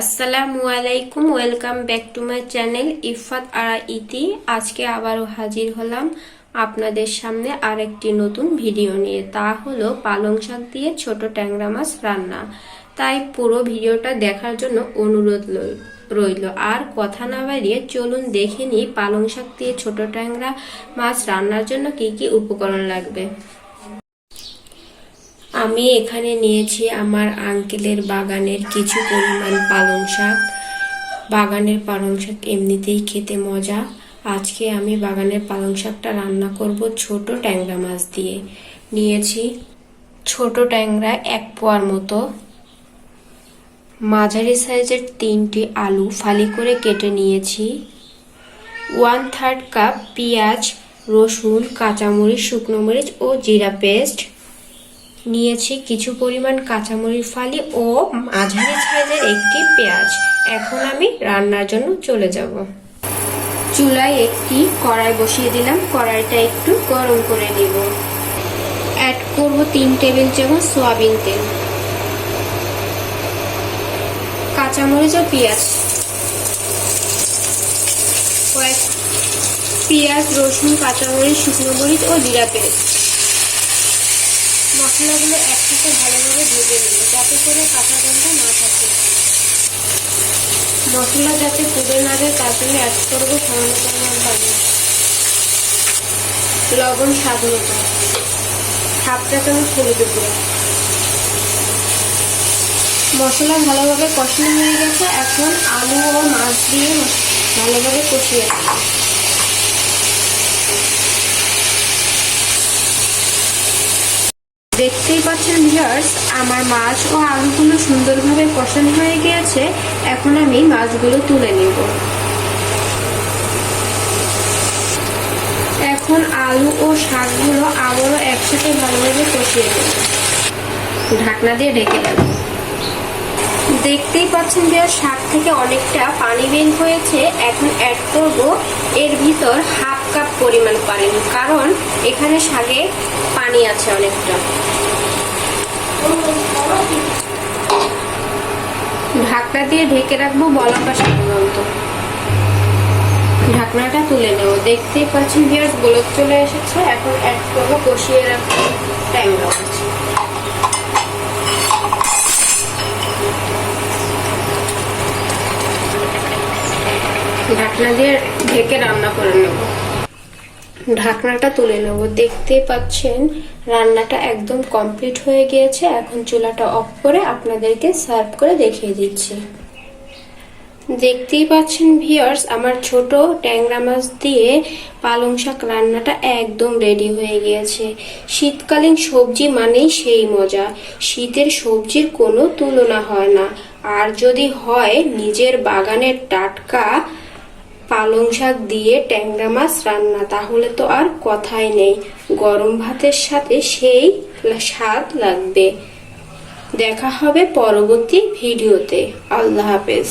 আসসালামু আলাইকুম, welcome back to my channel Ifat Ara Iti. আজকে আবারও হাজির হলাম আপনাদের সামনে আরেকটি নতুন ভিডিও নিয়ে। তা হলো পালং শাক দিয়ে ছোট ট্যাংরা মাছ রান্না। তাই পুরো ভিডিওটা দেখার জন্য অনুরোধ রইল। আর কথা না বাড়িয়ে চলুন দেখে নিই পালং শাক দিয়ে ছোট ট্যাংরা মাছ রান্নার জন্য কি কি উপকরণ লাগবে। আমি এখানে নিয়েছি আমার আঙ্কেলের বাগানের কিছু পরিমাণ পালং শাক। বাগানের পালং শাক এমনিতেই খেতে মজা। আজকে আমি বাগানের পালং শাকটা রান্না করব ছোট ট্যাংরা মাছ দিয়ে। নিয়েছি ছোট ট্যাংরা এক পোয়ার মতো। মাঝারি সাইজের তিনটি আলু ফালি করে কেটে নিয়েছি। ওয়ান থার্ড কাপ পেঁয়াজ, রসুন, কাঁচামরিচ, শুকনো মরিচ ও জিরা পেস্ট। নিয়েছি কিছু পরিমাণ কাঁচামরিচ ফালি ও মাঝারি সাইজের একটি পেঁয়াজ। এখন আমি রান্নার জন্য চলে যাব। চুলায় একটি কড়াই বসিয়ে দিলাম। কড়াইটা একটু গরম করে নিব। অ্যাড করব তিন টেবিল চামচ সয়াবিন তেল। কাঁচামরিচ ও পেঁয়াজ। কয়েক পেঁয়াজ, রসুন, কাঁচামরিচ, শুকনো মরিচ ও জিরা পেস্ট। মশলাগুলো একসাথে ভালোভাবে ভেজে নেব, যাতে করে কাঁচা গন্ধ না থাকে। মশলা যাতে পুড়ে না যায়, তার জন্য অ্যাড করব সামান্য পরিমাণ পানি লবণ স্বাদ মতো। হাফ চা চামচ হলুদ মশলা ভালোভাবে কষানো হয়ে গেছে, এখন আলু ও মাছ দিয়ে ভালোভাবে কষিয়ে নেব। দেখতেই পাচ্ছেন ভিউয়ার্স আমার মাছ ও আলুগুলো সুন্দরভাবে কষানো হয়ে গিয়েছে। এখন আমি মাছগুলো তুলে নেব। এখন আলু ও শাকগুলো আবারও একসাথে ভালোভাবে কষিয়ে নেব। ঢাকনা দিয়ে ঢেকে দেব দেখতেই পাচ্ছেন যে শাক থেকে অনেকটা পানি বের হয়েছে। এখন অ্যাড করব। এর ভিতর হাফ কাপ পরিমাণ পানি কারণ এখানে শাকে পানি আছে অনেকটা। ঢাকনা দিয়ে ঢেকে রাখব বলকা সাধারণত ঢাকনাটা তুলে নেব। দেখতেই পাচ্ছেন ভিউয়ার্স গোলক চলে এসেছে। এখন অ্যাড করব কষিয়ে রাখব মাছ। ঢাকনা দিয়ে ঢেকে রান্না করে নেব। ঢাকনাটা তুলে নেব। দেখতেই পাচ্ছেন, রান্নাটা একদম কমপ্লিট হয়ে গিয়েছে। এখন চুলাটা অফ করে আপনাদেরকে সার্ভ করে দেখিয়ে দিচ্ছি। দেখতেই পাচ্ছেন ভিউয়ার্স, আমার ছোট ট্যাংরা মাছ দিয়ে পালং শাক রান্নাটা একদম রেডি হয়ে গিয়েছে। শীতকালীন সবজি মানেই সেই মজা। শীতের সবজির কোনো তুলনা হয় না। আর যদি হয়, নিজের বাগানের টাটকা পালং শাক দিয়ে ট্যাংরা মাছ রান্না, তাহলে তো আর কথাই নেই। গরম ভাতের সাথে সেই স্বাদ লাগবে। দেখা হবে পরবর্তী ভিডিওতে। আল্লাহ হাফেজ।